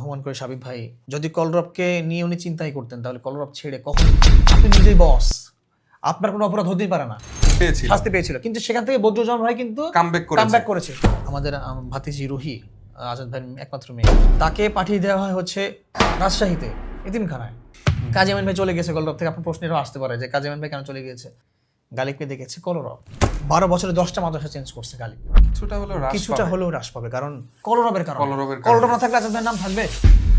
Human করে সাবিব ভাই যদি কলরবকে নিয়ে উনি চিন্তাই করতেন তাহলে কলরব ছেড়ে কখন আপনি নিজেই বস আপনার কোনো অপরাধ হতেই পারে না। শাস্তি পেয়েছিল। কিন্তু সেখান থেকে বদ্রজন ভাই কিন্তু কামব্যাক করেছে। করেছে। আমাদের ভাতিজি রুহি আজাদ ভাই একমাত্র মেয়ে তাকে পাঠিয়ে দেওয়া হয় হচ্ছে রাজশাহীতে এতিমখানায়। কাজী আমিন ভাই চলে গেছে কলরব থেকে। আপনার প্রশ্নেরও আসতে পারে যে কাজী আমিন ভাই কেন চলে গিয়েছে? গালিবকে দেখেছে কলরব। বারো বছরে দশটা মাদ্রাসা চেঞ্জ করছে গালিব। কিছুটা হলো হ্রাস কিছুটা হলেও হ্রাস পাবে কারণ কলরবের কারণ। কলরবের কলরব না থাকলে আজাদ নাম থাকবে।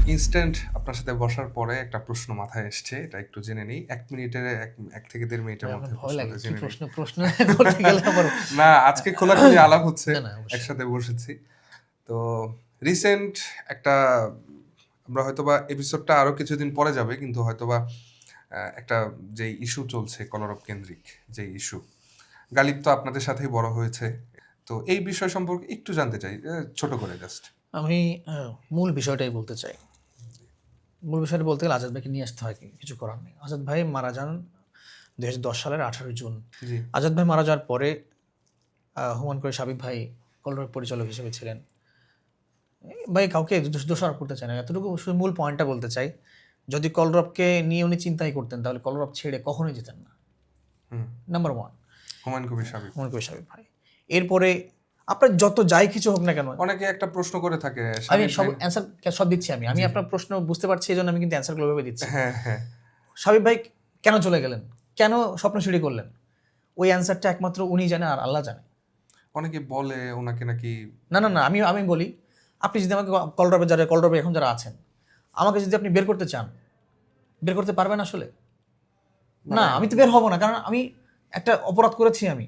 ইনস্ট্যান্ট আপনার সাথে বসার পরে একটা প্রশ্ন মাথায় এসছে এটা একটু জেনে নিই। এক মিনিটের এক থেকে দেড় মিনিটের মধ্যে। প্রশ্ন প্রশ্ন না আজকে খোলা খোলাখুলি আলাপ হচ্ছে একসাথে বসেছি। তো রিসেন্ট একটা আমরা হয়তোবা এপিসোডটা আরও কিছুদিন পরে যাবে কিন্তু হয়তোবা একটা যে ইস্যু চলছে কলরব কেন্দ্রিক যে ইস্যু গালিব তো আপনাদের সাথেই বড় হয়েছে। তো এই বিষয় সম্পর্কে একটু জানতে চাই ছোট করে জাস্ট আমি মূল বিষয়টাই বলতে চাই। মূল বিষয়টা বলতে গেলে আজাদ ভাইকে নিয়ে আসতে হয় কি- কিছু করার নেই। আজাদ ভাই মারা যান দুই হাজার দশ সালের আঠারোই জুন। আজাদ ভাই মারা যাওয়ার পরে হুমান করে সাবিব ভাই কলরবের পরিচালক হিসেবে ছিলেন। ভাই কাউকে দোষ- দোষারোপ করতে চাই না। এতটুকু মূল পয়েন্টটা বলতে চাই। যদি কলরবকে নিয়ে উনি চিন্তাই করতেন তাহলে কলরব ছেড়ে কখনোই যেতেন না। হুম। নাম্বার ওয়ান হুমায়ুন কবির সাবিক হুমান করে সাবিব ভাই। এরপরে আপনার যত যাই কিছু হোক না কেন অনেকে একটা প্রশ্ন করে থাকে আমি সব অ্যান্সার সব দিচ্ছি আমি। আমি আপনার প্রশ্ন বুঝতে পারছি এই জন্য আমি কিন্তু অ্যান্সারগুলো ভেবে দিচ্ছি। হ্যাঁ হ্যাঁ। সাবিব ভাই কেন চলে গেলেন? কেন স্বপ্ন চুরি করলেন? ওই অ্যান্সারটা একমাত্র উনি জানে আর আল্লাহ জানে। অনেকে বলে ওনাকে নাকি না না না আমি আমি বলি আপনি যদি আমাকে কলরবে যারা কলরবে এখন যারা আছেন আমাকে যদি আপনি বের করতে চান বের করতে পারবেন আসলে? না আমি তো বের হব না কারণ আমি একটা অপরাধ করেছি আমি।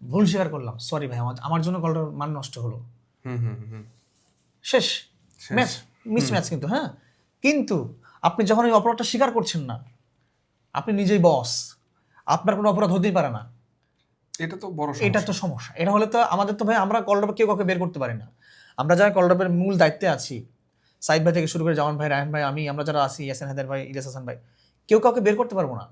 ভুল স্বীকার করলাম সরি ভাই আমার আমার জন্য কলটার মান নষ্ট হলো। হুম হুম হুম শেষ। ম্যাচ মিস ম্যাচ কিন্তু হ্যাঁ? কিন্তু আপনি যখন ওই অপরাধটা স্বীকার করছেন না আপনি নিজেই বস আপনার কোনো অপরাধ হতেই পারে না। এটা তো বড় এটা তো সমস্যা। এটা হলে তো আমাদের তো ভাই আমরা কলরবে কেউ কাউকে বের করতে পারি না। আমরা যারা কলরবের মূল দায়িত্বে আছি সাইদ ভাই থেকে শুরু করে জামান ভাই রায়হান ভাই আমি আমরা যারা আছি ইয়াসিন হায়দার ভাই ইলিয়াস হাসান ভাই কেউ কাউকে বের করতে পারব না।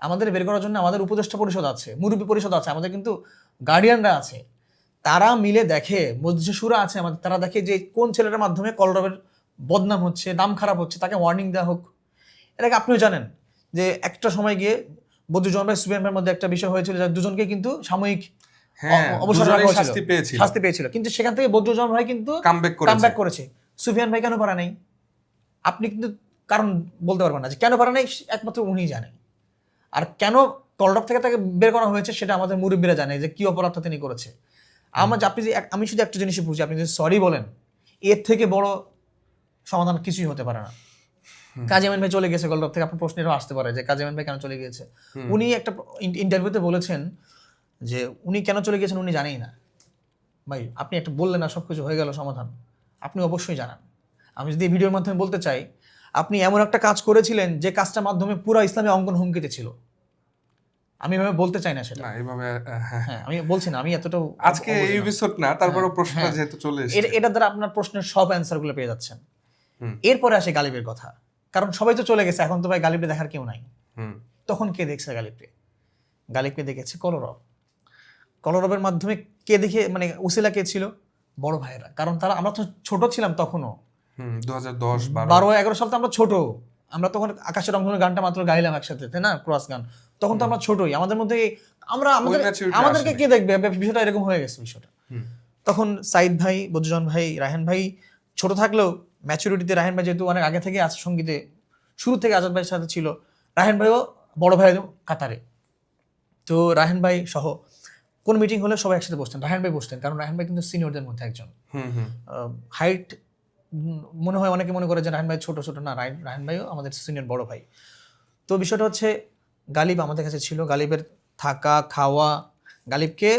আমাদের বের করার জন্য আমাদের উপদেষ্টা পরিষদ আছে মুরব্বী পরিষদ আছে আমাদের কিন্তু গার্ডিয়ানরা আছে। তারা মিলে দেখে মসজিদে সুরা আছে আমাদের তারা দেখে যে কোন ছেলেটার মাধ্যমে কলরবের বদনাম হচ্ছে নাম খারাপ হচ্ছে তাকে ওয়ার্নিং দেওয়া হোক। এটাকে আপনিও জানেন যে একটা সময় গিয়ে বদুজন ভাই সুবিয়ান ভাইয়ের মধ্যে একটা বিষয় হয়েছিল যে দুজনকে কিন্তু সাময়িক হ্যাঁ অবসর। শাস্তি পেয়েছিল। শাস্তি পেয়েছিল। কিন্তু সেখান থেকে বদরুজ্জামান ভাই কিন্তু কামব্যাক করেছে। সুফিয়ান ভাই কেন পারা নাই? আপনি কিন্তু কারণ বলতে পারবেন না যে কেন পারা নাই একমাত্র উনিই জানেন। আর কেন কলডক থেকে তাকে বের করা হয়েছে সেটা আমাদের মুরব্বীরা জানে যে কি অপরাধটা তিনি করেছে। আমার আপনি যে আমি শুধু একটা জিনিসই বুঝি আপনি যদি সরি বলেন এর থেকে বড় সমাধান কিছুই হতে পারে না। কাজী ভাই চলে গেছে কলডক থেকে আপনার প্রশ্নেরও আসতে পারে যে কাজী ভাই কেন চলে গিয়েছে। উনি একটা ইন্টারভিউতে বলেছেন যে উনি কেন চলে গেছেন উনি জানেই না। ভাই আপনি একটা বললেন না সব কিছু হয়ে গেল সমাধান। আপনি অবশ্যই জানান। আমি যদি ভিডিওর মাধ্যমে বলতে চাই আপনি এমন একটা কাজ করেছিলেন যে কাজটার মাধ্যমে পুরো ইসলামী অঙ্কন হুমকিতে ছিল। আমি এভাবে বলতে চাই না সেটা। না এইভাবে হ্যাঁ। হ্যাঁ আমি বলছি না আমি এতটাও আজকে এই এপিসোড না তারপরেও প্রশ্নটা হ্যাঁ। যেহেতু চলে এসেছে। এটা দ্বারা আপনার প্রশ্নের সব অ্যান্সারগুলো পেয়ে যাচ্ছেন। এরপরে আসে গালিবের কথা। কারণ সবাই তো চলে গেছে এখন তো ভাই গালিবকে দেখার কেউ নাই। তখন কে দেখছে গালিবকে গালিবকে দেখেছে কলরব। কলরবের মাধ্যমে কে দেখে মানে উসিলা কে ছিল? বড় ভাইয়েরা। কারণ তারা আমরা তো ছোট ছিলাম তখনও। দু হাজার দশ বারো। এগারো সাল তো আমরা ছোট। আমরা তখন আকাশের রংধনু গানটা মাত্র গাইলাম একসাথে তাই না? ক্রস গান। তখন তো আমরা ছোটই। আমাদের মধ্যে আমরা আমাদের আমাদেরকে কে দেখবে? বিষয়টা এরকম হয়ে গেছে বিষয়টা। তখন সাইদ ভাই বদুজন ভাই রায়হান ভাই ছোট থাকলেও ম্যাচুরিটিতে রায়হান ভাই যেহেতু অনেক আগে থেকে আছে সঙ্গীতে শুরু থেকে আজাদ ভাইয়ের সাথে ছিল রায়হান ভাইও বড় ভাই কাতারে। তো রায়হান ভাই সহ কোন মিটিং হলে সবাই একসাথে বসতেন? রায়হান ভাই বসতেন কারণ রায়হান ভাই কিন্তু সিনিয়রদের মধ্যে একজন। হুম হুম। হাইট মনে হয় অনেকে মনে করে যে রায়হান ভাই ছোট ছোট না রায়হান ভাইও আমাদের সিনিয়র বড় ভাই। তো বিষয়টা হচ্ছে গালিব আমাদের কাছে ছিল গালিবের থাকা খাওয়া গালিবকে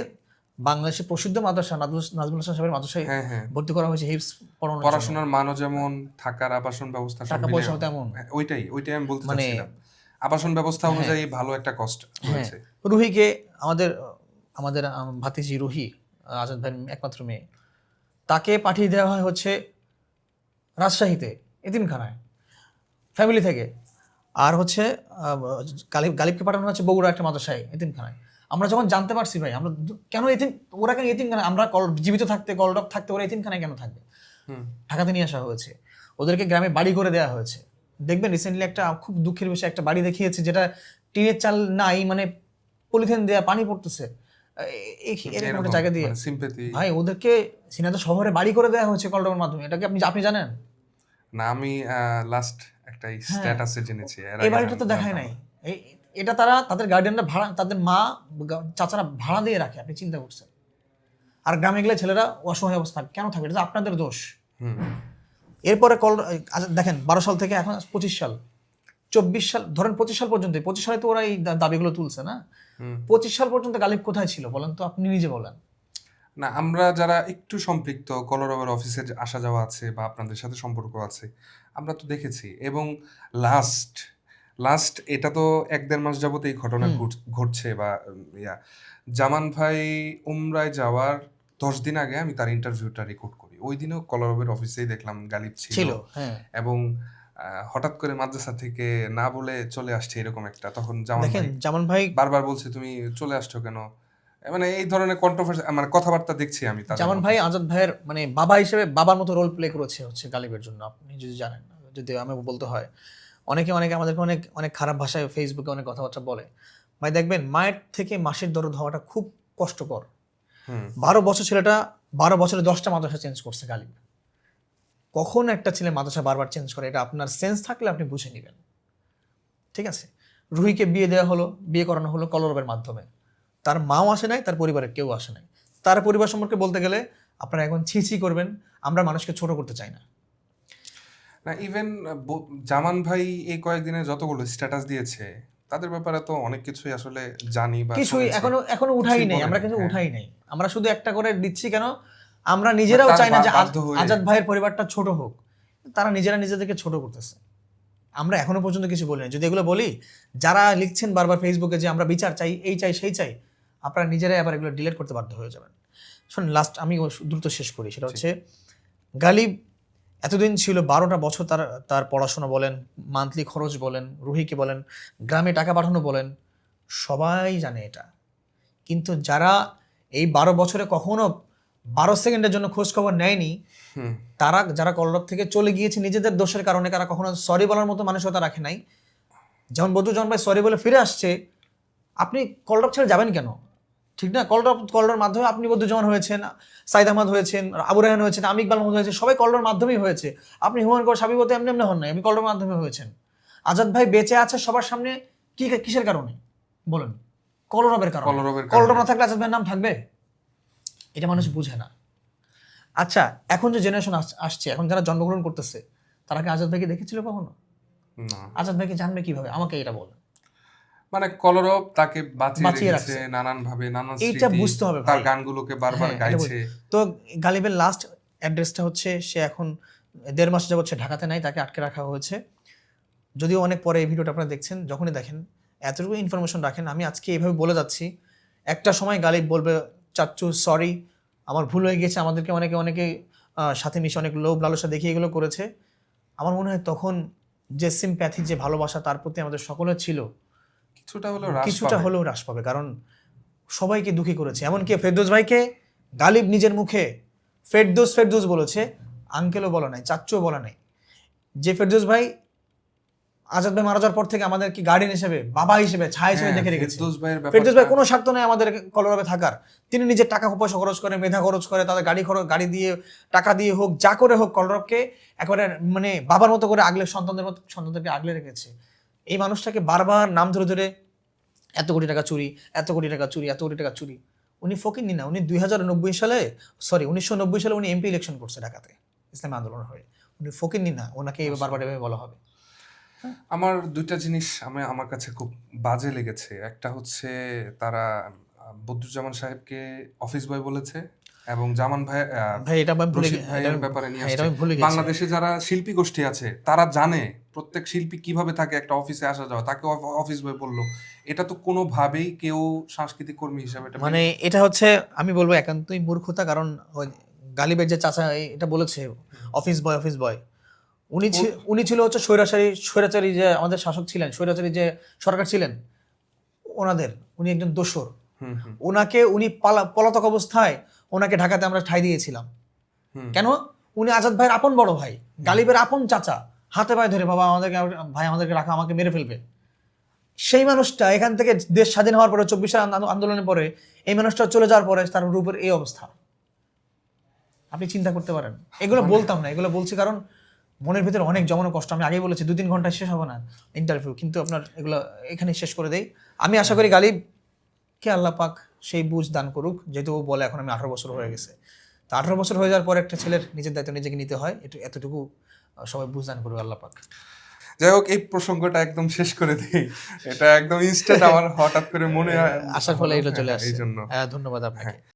বাংলাদেশের প্রসিদ্ধ মাদ্রাসা নাজমুল হাসান সাহেবের মাদ্রাসায় হ্যাঁ হ্যাঁ। ভর্তি করা হয়েছে হিপস পড়াশোনার মানও যেমন থাকার আবাসন ব্যবস্থা টাকা পয়সাও তেমন। হ্যাঁ, ওইটাই ওইটাই আমি বলতে মানে-। চাচ্ছিলাম। আবাসন ব্যবস্থা অনুযায়ী ভালো একটা কষ্ট রয়েছে। রুহিকে আমাদের আমাদের ভাতিজি রুহি আজাদ ভাইয়ের একমাত্র মেয়ে তাকে পাঠিয়ে দেওয়া হয় হচ্ছে রাজশাহীতে এতিমখানায় ফ্যামিলি থেকে। আর হচ্ছে গালিব গালিবকে পাঠানো হচ্ছে বগুড়া একটা মাদ্রাসায় এতিমখানায়। আমরা যখন জানতে পারছি ভাই আমরা কেন এতিম ওরা কেন এতিমখানায় আমরা কল জীবিত থাকতে কলডক থাকতে ওরা এতিমখানায় কেন থাকবে? ঢাকাতে নিয়ে আসা হয়েছে। ওদেরকে গ্রামে বাড়ি করে দেওয়া হয়েছে। দেখবেন রিসেন্টলি একটা খুব দুঃখের বিষয় একটা বাড়ি দেখিয়েছে যেটা টিনের চাল নাই মানে পলিথিন দেয়া পানি পড়তেছে। এরকম একটা জায়গা দিয়ে। সিম্পেথি ভাই ওদেরকে সিনাতে শহরে বাড়ি করে দেওয়া হয়েছে কলডমের মাধ্যমে। এটা কি আপনি আপনি জানেন? না আমি লাস্ট একটা স্ট্যাটাসে জেনেছি। এই বাড়িটা তো দেখায় নাই। এটা তারা তাদের গার্ডিয়ানরা ভাড়া তাদের মা চাচারা ভাড়া দিয়ে রাখে আপনি চিন্তা করছেন। আর গ্রামে গেলে ছেলেরা অসহায় অবস্থা কেন থাকবে? এটা আপনাদের দোষ। হুম। এরপরে কল আচ্ছা, দেখেন বারো সাল থেকে এখন পঁচিশ সাল। চব্বিশ সাল ধরেন পঁচিশ সাল পর্যন্ত পঁচিশ সালে তো ওরা এই দাবিগুলো তুলছে না? পঁচিশ সাল পর্যন্ত গালিব কোথায় ছিল বলেন তো? আপনি নিজে বলেন। না আমরা যারা একটু সম্পৃক্ত কলরবের অফিসে আসা যাওয়া আছে বা আপনাদের সাথে সম্পর্ক আছে আমরা তো দেখেছি। এবং লাস্ট লাস্ট এটা তো এক দেড় মাস যাবত এই ঘটনা ঘটছে বা ইয়া। জামান ভাই উমরায় যাওয়ার দশ দিন আগে আমি তার ইন্টারভিউটা রেকর্ড করি। ওই দিনও কলরবের অফিসেই দেখলাম গালিব ছিল হ্যাঁ। এবং হঠাৎ করে মাদ্রাসা থেকে না বলে চলে আসছে এরকম একটা। তখন জামান দেখেন জামান ভাই বারবার বলছে তুমি চলে আসছো কেন? মানে এই ধরনের কন্ট্রোভার্সি মানে কথাবার্তা দেখছি আমি জামান ভাই আজাদ ভাইয়ের মানে বাবা হিসেবে বাবার মতো রোল প্লে করেছে হচ্ছে গালিবের জন্য আপনি যদি জানেন যদি আমি বলতে হয়। অনেকে অনেকে আমাদেরকে অনেক অনেক খারাপ ভাষায় ফেসবুকে অনেক কথাবার্তা বলে। ভাই দেখবেন মায়ের থেকে মাসের দরদ হওয়াটা খুব কষ্টকর। বারো বছর ছেলেটা বারো বছরে দশটা মাদ্রাসা চেঞ্জ করছে গালিব। কখন একটা ছেলে মাদ্রাসা বারবার চেঞ্জ করে এটা আপনার সেন্স থাকলে আপনি বুঝে নেবেন। ঠিক আছে? রুহিকে বিয়ে দেওয়া হলো বিয়ে করানো হলো কলরবের মাধ্যমে। তার মাও আসে নাই তার পরিবারের কেউ আসে নাই। তার পরিবার সম্পর্কে বলতে গেলে আপনারা এখন ছি ছি করবেন আমরা মানুষকে ছোট করতে চাই না। না ইভেন জামান ভাই এই কয়েকদিনে যতগুলো স্ট্যাটাস দিয়েছে তাদের ব্যাপারে তো অনেক কিছুই আসলে জানি বা কিছুই এখনও এখনও উঠাই নেই আমরা কিন্তু হ্যাঁ। উঠাই নেই। আমরা শুধু একটা করে দিচ্ছি কেন আমরা নিজেরাও চাই না যে। আজাদ ভাইয়ের পরিবারটা ছোট হোক। তারা নিজেরা নিজেদেরকে ছোট করতেছে। আমরা এখনও পর্যন্ত কিছু বলি না যদি এগুলো বলি যারা লিখছেন বারবার ফেসবুকে যে আমরা বিচার চাই এই চাই সেই চাই আপনারা নিজেরাই আবার এগুলো ডিলিট করতে বাধ্য হয়ে যাবেন। শোন লাস্ট আমি দ্রুত শেষ করি। সেটা হচ্ছে গালিব এতদিন ছিল বারোটা বছর তার তার পড়াশোনা বলেন মান্থলি খরচ বলেন রুহিকে বলেন গ্রামে টাকা পাঠানো বলেন সবাই জানে এটা। কিন্তু যারা এই বারো বছরে কখনো বারো সেকেন্ডের জন্য খোঁজ খবর নেয়নি। তারা যারা কলরব থেকে চলে গিয়েছে নিজেদের দোষের কারণে তারা কখনো সরি বলার মতো মানসিকতা রাখে নাই। যেমন বদু যখন ভাই সরি বলে ফিরে আসছে আপনি কলরব ছেড়ে যাবেন কেন? ঠিক না? কলরব কলরবের মাধ্যমে আপনি বদুজ্জামান হয়েছেন সাইদ আহমদ হয়েছেন আবু রাহান হয়েছেন আমিক মাহমুদ হয়েছে সবাই কলরবের মাধ্যমেই হয়েছে। আপনি হুমায়ুন কর সাবিবতে এমনি এমনি হন নাই আপনি কলরবের মাধ্যমে হয়েছেন। আজাদ ভাই বেঁচে আছে সবার সামনে কি কিসের কারণে? বলেন। কলরবের কারণে। কলরব না থাকলে আজাদ ভাইয়ের নাম থাকবে? এটা মানুষ বুঝে না। আচ্ছা এখন যে জেনারেশন আসছে এখন যারা জন্মগ্রহণ করতেছে তারা কি আজাদ ভাইকে দেখেছিল কখনো? আজাদ ভাইকে জানবে কীভাবে? আমাকে এটা বলেন মানে কলরব তাকে বাঁচিয়ে রাখছে। নানান ভাবে নানান স্মৃতি, বুঝতে হবে তার গানগুলোকে বারবার হ্যাঁ, গাইছে। তো গালিবের লাস্ট অ্যাড্রেসটা হচ্ছে সে এখন দেড় মাস যাবত সে ঢাকাতে নাই তাকে আটকে রাখা হয়েছে। যদিও অনেক পরে এই ভিডিওটা আপনারা দেখছেন যখনই দেখেন এতটুকু ইনফরমেশন রাখেন আমি আজকে এইভাবে বলে যাচ্ছি একটা সময় গালিব বলবে চাচ্চু সরি আমার ভুল হয়ে গেছে আমাদেরকে অনেকে অনেকে সাথে মিশে অনেক লোভ লালসা দেখিয়ে এগুলো করেছে। আমার মনে হয় তখন যে সিম্প্যাথি যে ভালোবাসা তার প্রতি আমাদের সকলের ছিল কিছুটা হলেও কিছুটা হলেও হ্রাস পাবে কারণ সবাইকে দুঃখী করেছে। এমনকি ফেরদোস ভাইকে গালিব নিজের মুখে ফেরদোস ফেরদোস বলেছে আঙ্কেলও বলা নাই চাচ্চুও বলা নাই। যে ফেরদৌস ভাই আজাদ ভাই মারা যাওয়ার পর থেকে আমাদের কি গার্ডিয়ান হিসেবে বাবা হিসেবে ছায়া হিসেবে হ্যাঁ, দেখে রেখেছে। ফেরদৌস ভাই কোনো স্বার্থ নেই আমাদের কলরবে থাকার। তিনি নিজের টাকা পয়সা খরচ করে মেধা খরচ করে তাদের গাড়ি খরচ গাড়ি দিয়ে টাকা দিয়ে হোক যা করে হোক কলরবকে একেবারে মানে বাবার মতো করে আগলে সন্তানদের মতো সন্তানদেরকে আগলে রেখেছে। এই মানুষটাকে বারবার নাম ধরে ধরে এত কোটি টাকা চুরি এত কোটি টাকা চুরি এত কোটি টাকা চুরি। উনি ফকির না উনি দুই হাজার নব্বই সালে সরি উনিশশো নব্বই সালে উনি এমপি ইলেকশন করছে ঢাকাতে ইসলামী আন্দোলন হয়ে। উনি ফকির না ওনাকে এবার বারবার এভাবে বলা হবে। আমার দুইটা জিনিস আমি আমার কাছে খুব বাজে লেগেছে। একটা হচ্ছে তারা বদরুজ্জামান সাহেবকে অফিস বয় বলেছে এবং জামান ভাই ভাই এটা ভাইয়ের ব্যাপারে নিয়ে হ্যাঁ, বাংলাদেশে যারা শিল্পী গোষ্ঠী আছে তারা জানে প্রত্যেক শিল্পী কীভাবে থাকে একটা অফিসে আসা যাওয়া তাকে অফিস বয় বলল। এটা তো কোনোভাবেই কেউ সাংস্কৃতিক কর্মী হিসাবে এটা মানে এটা হচ্ছে আমি বলব একান্তই মূর্খতা কারণ গালিবের যে চাচা এটা বলেছে অফিস বয় অফিস বয় উনি উনি ছিল হচ্ছে স্বৈরাচারী স্বৈরাচারী যে আমাদের শাসক ছিলেন স্বৈরাচারী যে সরকার ছিলেন ওনাদের উনি একজন দোসর। ওনাকে উনি পলাতক অবস্থায় ওনাকে ঢাকাতে আমরা ঠাই দিয়েছিলাম। কেন? উনি আজাদ ভাইয়ের আপন বড় ভাই গালিবের আপন চাচা হাতে পায়ে ধরে বাবা আমাদেরকে ভাই আমাদেরকে রাখা আমাকে মেরে ফেলবে। সেই মানুষটা এখান থেকে দেশ স্বাধীন হওয়ার পরে চব্বিশ আন্দোলনের পরে এই মানুষটা চলে যাওয়ার পরে তার রূপের এই অবস্থা। আপনি চিন্তা করতে পারেন। এগুলো বলতাম না এগুলো বলছি কারণ মনের ভিতরে অনেক জমানো কষ্ট আমি আগেই বলেছি দু তিন ঘণ্টা শেষ হবে না ইন্টারভিউ কিন্তু আপনার এগুলো এখানে শেষ করে দেই। আমি আশা করি গালিব কে আল্লাহ পাক সেই বুঝ দান করুক যেহেতু ও বলে এখন আমি আঠারো বছর হয়ে গেছে। তো আঠারো বছর হয়ে যাওয়ার পর একটা ছেলের নিজের দায়িত্ব নিজেকে নিতে হয় এটু এতটুকু সবাই বুঝ দান করুক আল্লাহ পাক। যাই হোক এই প্রসঙ্গটা একদম শেষ করে দিই। এটা একদম ইনস্ট্যান্ট আমার হঠাৎ করে মনে হয় আসার ফলে এটা চলে আসছে। এই জন্য। হ্যাঁ, ধন্যবাদ আপনাকে।